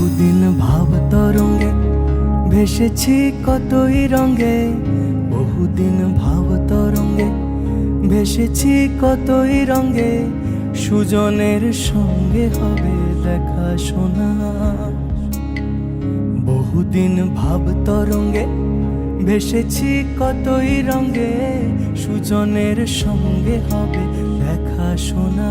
বহুদিন ভাব তরঙ্গে ভেসেছি কতই রঙ্গে বহুদিন ভাব তরঙ্গে ভেসেছি কতই রঙ্গে সুজনের সঙ্গে হবে দেখা শোনা। বহুদিন ভাব তরঙ্গে ভেসেছি কতই রঙ্গে সুজনের সঙ্গে হবে দেখা শোনা।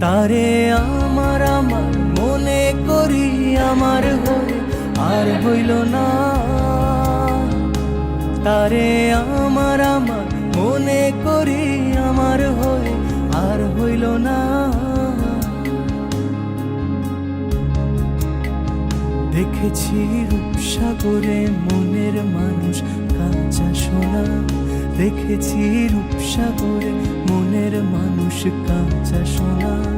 তারে আমার আমার করি আমার হয়ে, আর হইল না। তারে আমার আমার মনে করি আমার হয়ে, আর হইল না। দেখেছি রূপসাগরে মনের মানুষ কাঁচা সোনা। দেখেছি রূপসাগরে মনের মানুষ কাঁচা সোনা।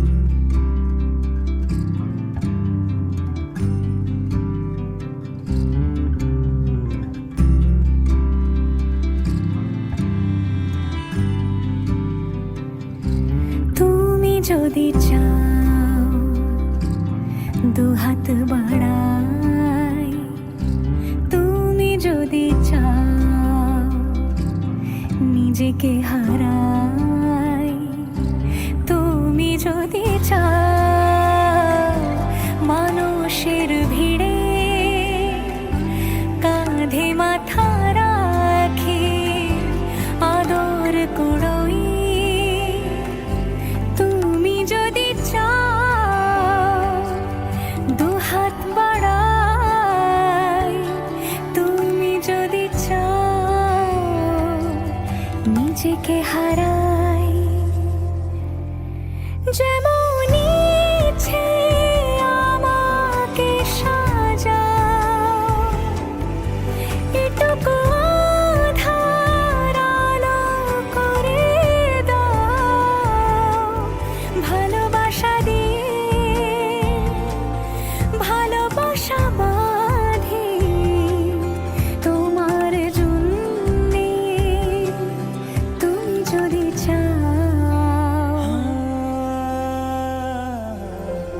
যদি চাও দুহাত বাড়াই তুমি যদি চাও নিজেকে হারাই যেমন ইচ্ছে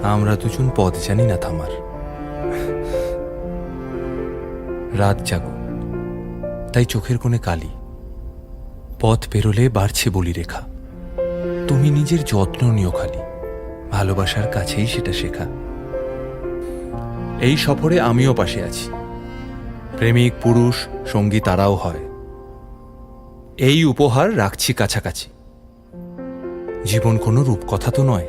আমরা দুজন পথ জানি না থামার। রাত জাগো, তাই চোখের কোণে কালি। পথ পেরোলে বাড়ছে বলি রেখা। তুমি নিজের যত্ন নিও খালি, ভালোবাসার কাছেই সেটা শেখা। এই সফরে আমিও পাশে আছি। প্রেমিক, পুরুষ, সঙ্গী তারাও হয়। এই উপহার রাখছি কাছাকাছি। জীবন কোনো রূপকথা তো নয়।